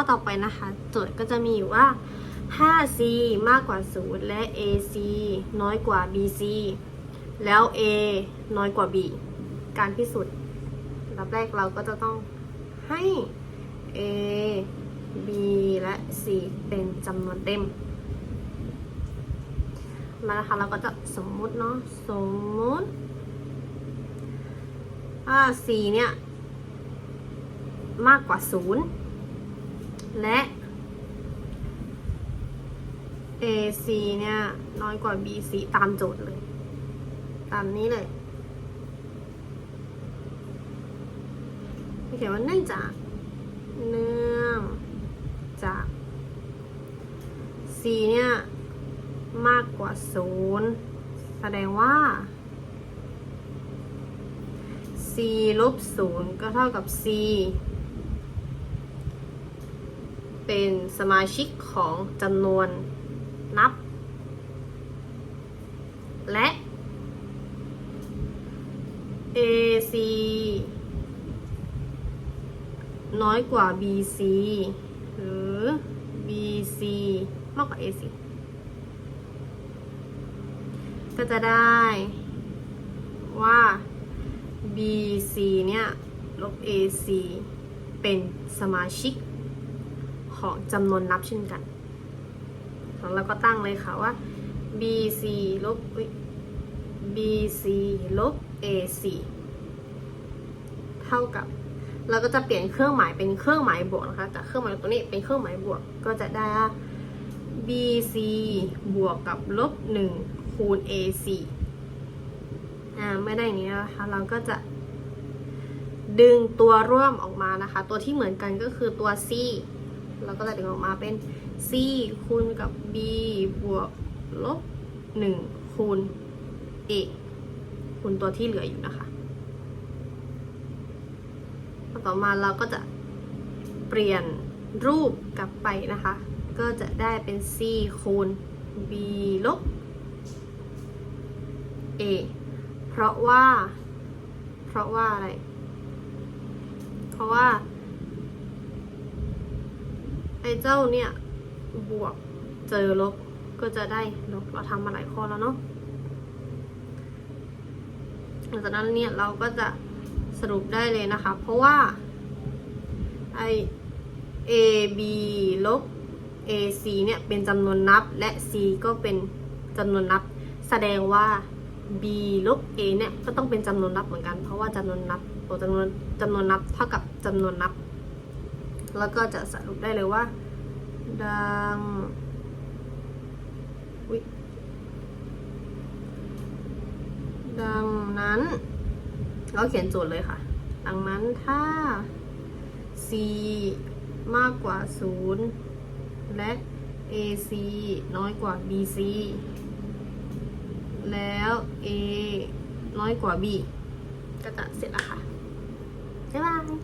ข้อต่อไปนะคะ โจทย์ก็จะมีอยู่ว่า 5c มากกว่า 0 และ ac น้อยกว่า bc แล้ว a น้อยกว่า b การพิสูจน์อันดับแรกเราก็จะต้องให้ a b และ c เป็นจำนวนเต็มมานะคะเราก็จะสมมุติเนาะสมมุติว่า c เนี่ย มากกว่า 0 และ AC เนี่ย น้อยกว่า BC ตามโจทย์เลย ตามนี้เลยเขียนว่าเนื่องจาก เนื่องจาก C เนี่ย มากกว่า0แสดงว่า C ลบ0ก็เท่ากับ C เป็นสมาชิกของจำนวนนับ และ AC น้อยกว่า BC หรือ BC มากกว่า AC ก็จะได้ว่า BC เนี่ย ลบ AC เป็นสมาชิก ของจำนวนนับเช่นกันแล้วเราก็ตั้งเลยค่ะว่า BC ลบ BC ลบ AC เท่ากับ เราก็จะเปลี่ยนเครื่องหมายเป็นเครื่องหมายบวกนะคะจากเครื่องหมายตัวนี้เป็นเครื่องหมายบวกก็จะได้ BC บวกกับลบ1คูณ AC อ่าไม่ได้อย่างนี้นะคะเราก็จะ ดึงตัวร่วมออกมานะคะ ตัวที่เหมือนกันก็คือตัว C เราก็จะดึงออกมาเป็น c คูณกับ b บวกลบ 1 คูณ a คูณตัวที่เหลืออยู่นะคะ ต่อมาเราก็จะเปลี่ยนรูปกลับไปนะคะ ก็จะได้เป็น c คูณ b ลบ a เพราะว่า เพราะว่าอะไร เพราะว่า อ้เจ้าเนี่ย บวกเจอลบก็จะได้ลบเราทำมาหลายข้อแล้วเนาะหลังจากนั้นเนี่ยเราก็จะสรุปได้เลยนะคะ เพราะว่าไอ a b ลบ a c เนี่ยเป็นจำนวนนับและ c ก็เป็นจำนวนนับ แสดงว่า b ลบ a เนี่ยก็ต้องเป็นจำนวนนับเหมือนกัน เพราะว่าจำนวนนับตัวจำนวนจำนวนนับเท่ากับจำนวนนับ แล้วก็จะสรุปได้เลยว่า ดังดังนั้นเราเขียนโจทย์เลยค่ะ ดังนั้นถ้า c มากกว่า 0 และ ac น้อยกว่า bc แล้ว a น้อยกว่า b ก็จะเสร็จแล้วค่ะ บ๊ายบาย